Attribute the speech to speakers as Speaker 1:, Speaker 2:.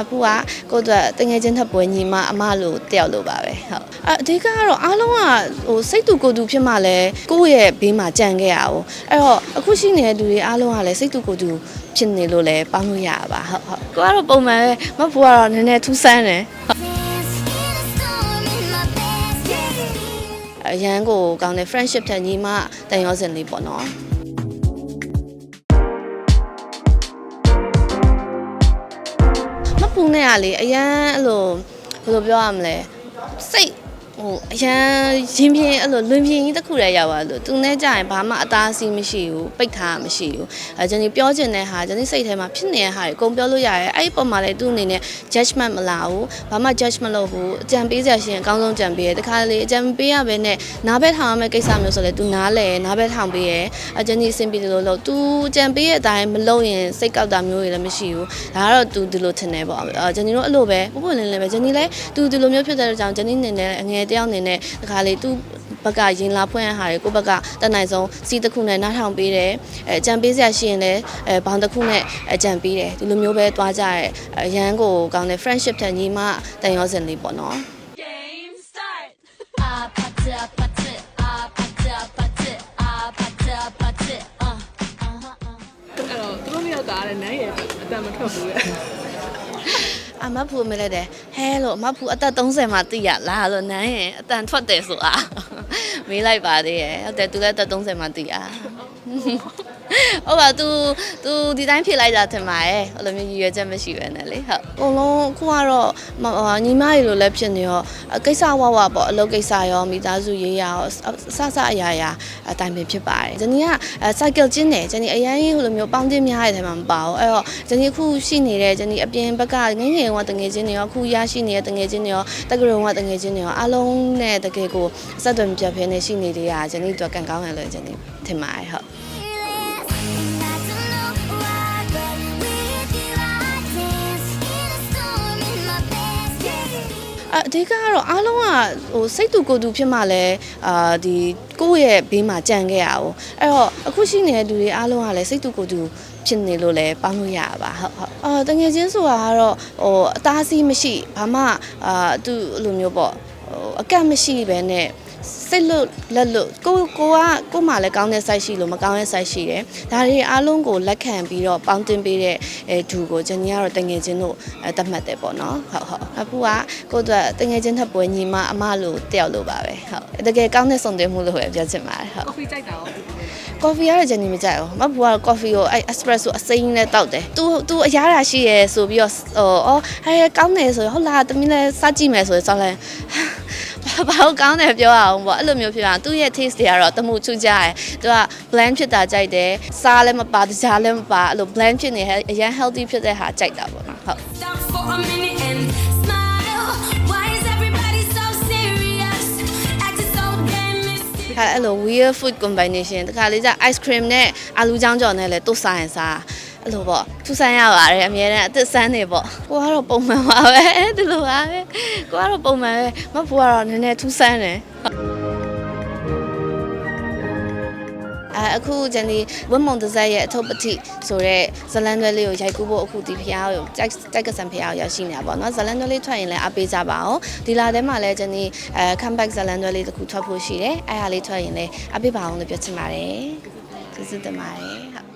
Speaker 1: အဖူကကိုယ့်အတွက်တငယ်ချင်းထပ်ပွဲညီမအမလိုတယောက်လိုပါပဲဟုတ်အအဓိကကတော့အားလုံးကဟိုစိတ်တူကိုယ်တူဖြစ်မှလဲကိုယ့်ရဲ့ဘေးမှာကြံခဲ့ရအောင်အဲ့တော့အခုရှိနေတဲ့လူတွေအားလုံးကလည်းစိတ်တူကိုယ်တူဖြစ်နေလို့လဲပေါင်းလို့ရပါဟုတ်ဟုတ်ကိုကတော့ပုံမှန်ပဲမဖူကတော့နည်းနည်းထူးဆန်းတယ်အရန်ကိုကောင်းတဲ့ friendship ထက်ညီမတန်ရောစင်လေးပေါ့နော် ပူနဲ့ကလေအရန်အဲ့လိုဘယ်လိုပြောရမလဲစိတ် ဟိုအရန်ရင်ပြင်းအဲ့လိုလွင်ပြင်းကြီးတစ်ခုတည်းရောက်သွားလို့သူနဲ့ကြရင်ဘာမှအသားအဆီးမရှိဘူးပိတ်ထားမရှိဘူးအဲကျွန်တော်ပြောချင်တဲ့ဟာကျွန်တော်စိတ်ထဲမှာဖြစ်နေတဲ့ဟာတွေအကုန်ပြောလို့ရတယ်အဲ့ဒီပုံမှာလည်းသူ့အနေနဲ့ judgment မလာဘူးဘာမှ judgment လုပ်ဘူးအကြံပေးစရာရှိရင်အကောင်းဆုံးကြံပေးရတခါလေအကြံပေးရပဲနဲ့နားဘက်ထောင်ရမယ့်ကိစ္စမျိုးဆိုလဲသူနားလဲနားဘက်ထောင်ပေးရအကျွန်တော်အဆင်ပြေတယ်လို့လို့သူအကြံပေးရတဲ့အတိုင်းမလုပ်ရင်စိတ်ကောက်တာမျိုးတွေလည်းမရှိဘူးဒါကတော့သူဒီလိုထင်နေပေါ့ကျွန်တော်တို့အဲ့လိုပဲပုံပုံလင်းလင်းပဲကျွန်တော်လည်းသူဒီလိုမျိုးဖြစ်တဲ့ကြောင့်ကျွန်တော်နေနဲ့အငဲတယောက်နေနဲ့တခါလေ तू ဘက်ကရင်လာဖွင့်ရဟာတွေကိုယ့်ဘက်ကတတ်နိုင်ဆုံးစီးတစ်ခုနဲ့နားထောင်ပေးတယ်အဲအကြံပေးစရာရှိရင်လည်းအဲဘောင်တစ်ခုနဲ့အကြံပေးတယ်ဒီလိုမျိုးပဲတွားကြရဲအရန်ကိုကောင်းတဲ့ friendship ထက်ညီမတန်ရောစင်လေးပေါ့နော်
Speaker 2: Game start. Ah, pata, pata, ah, pata, pata, ah, pata, pata, uh, uh-huh, uh.
Speaker 3: အဲ့တော့သူတို့နှစ်ယောက်ကလည်းနန်းရဲ့အတန်မထွက်ဘူးလေ
Speaker 1: အမဖူမလဲတယ်ဟဲလို့အမဖူအသက်30မှာသိရလားလို့နန်းရင်အတန်ထွက်တယ်ဆိုတာမေးလိုက်ပါသေးရဲ့ဟုတ်တယ်သူလည်းအသက်30မှာသိရ ဟုတ်ပါ तू तू ဒီတိုင်းဖြေလိုက်တာထင်ပါရဲ့အဲ့လိုမျိုးရည်ရွယ်ချက်မရှိပဲနဲ့လေဟုတ်အကုန်လုံးအခုကတော့မဟာညီမတွေလိုလည်းဖြစ်နေရောအကိစ္စဝဝပေါ့အလုပ်ကိစ္စရောမိသားစုရေးရရောအစစအရာရာအတိုင်းပဲဖြစ်ပါတယ်ဂျနီကစိုက်ကယ်ကျင်းတယ်ဂျနီအရန်ကြီးဟိုလိုမျိုးပေါင်းတင်များတဲ့ထဲမှာမပါဘူးအဲ့တော့ဂျနီအခုရှိနေတဲ့ဂျနီအပြင်ဘက်ကငယ်ငယ်ကတငယ်ချင်းတွေရောအခုရရှိနေတဲ့တငယ်ချင်းတွေရောတက္ကသိုလ်ကတငယ်ချင်းတွေရောအားလုံးနဲ့တကယ်ကိုအဆက်အသွယ်မပြတ်ဖဲနဲ့ရှိနေသေးတာဂျနီတို့ကန်ကောင်းရလို့ဂျနီထင်ပါတယ်ဟုတ် အအဓိကကတော့အားလုံးကဟိုစိတ်တူကိုယ်တူဖြစ်မှလဲအာဒီကိုယ့်ရဲ့ဘေးမှာကြံခဲ့ရအောင်အဲ့တော့အခုရှိနေတဲ့လူတွေအားလုံးကလည်းစိတ်တူကိုယ်တူဖြစ်နေလို့လဲပေါင်းလို့ရပါဟုတ်ဟုတ်အာတကယ်ချင်းဆိုတာကတော့ဟိုအသားစီးမရှိဘာမှအာသူအဲ့လိုမျိုးပေါ့ဟိုအကန့်မရှိပဲနဲ့ စိတ်လွတ်လက်လွတ်ကိုကိုကကိုမှလည်းကောင်းတဲ့ site ရှိလို့မကောင်းတဲ့ site ရှိတယ်ဒါတွေအားလုံးကိုလက်ခံပြီးတော့ပေါင်းတင်ပေးတဲ့အဲဒူကိုဂျန်နီကတော့တငယ်ချင်းတို့အဲတတ်မှတ်တယ်ပေါ့နော်ဟုတ်ဟုတ်အခုကကိုယ့်အတွက်တငယ်ချင်းထပ်ပွဲညီမအမလိုတယောက်လိုပါပဲဟုတ်တကယ်ကောင်းတဲ့စုံတင်မှုလို့ပဲပြောချင်ပါတယ်ဟုတ်
Speaker 3: ကော်ဖီကြိုက်တာရော
Speaker 1: ကော်ဖီကတော့ဂျန်နီမကြိုက်ဘူးမဘူကတော့ကော်ဖီကိုအဲ espresso အစိမ်းနဲ့တောက်တယ်။ तू तू အရားတာရှိရဲဆိုပြီးတော့ဟိုအော်ဟဲကောင်းတယ်ဆိုရင်ဟုတ်လားတမီးလည်းစကြည့်မယ်ဆိုရင်စောင်းလဲ ဘာလို့ကောင်းတယ်ပြောရအောင်ပေါ့အဲ့လိုမျိုးဖြစ်အောင်သူ့ရဲ့ taste တွေကတော့တမှုချူကြရဲ။ तू က blend ဖြစ်တာကြိုက်တယ်။စားလည်းမပါတကြားလည်းမပါအဲ့လို blend ဖြစ်နေတဲ့အရင် healthy ဖြစ်တဲ့ဟာကြိုက်တာပေါ့နော်ဟုတ်
Speaker 2: Stop for a minute and smile. Why is everybody so serious? Acting so damn mysterious.
Speaker 1: ခါအဲ့လို weird food combination တခါလေးကျ ice cream နဲ့အာလူကြောင်းကြော်နဲ့လည်းတုတ်စားရင်စား အဲ့လိုပေါ့ထူဆန်းရပါတယ်အများနဲ့အသက်ဆန်းနေပေါ့ကိုကတော့ပုံမှန်ပါပဲဒီလိုပါပဲကိုကတော့ပုံမှန်ပဲမဖူကတော့နည်းနည်းထူဆန်းတယ်အဲအခုဂျန်ဒီဝတ်မုံတဇက်ရဲ့အထုပ်ပတိဆိုတော့ဇလန်တွဲလေးကိုရိုက်ကူးဖို့အခုဒီဖျားကိုကြိုက်ကြိုက်ကဆန်ဖျားကိုရောက်ရှိနေတာပေါ့နော်ဇလန်တွဲလေးထွက်ရင်လည်းအပေးကြပါအောင်ဒီလာထဲမှာလည်းဂျန်ဒီအဲ comeback ဇလန်တွဲလေးတစ်ခုထွက်ဖို့ရှိတယ်အဲဟာလေးထွက်ရင်လည်းအပေးပါအောင်လို့ပြောချင်ပါတယ်ကျေးဇူးတင်ပါတယ်ဟုတ်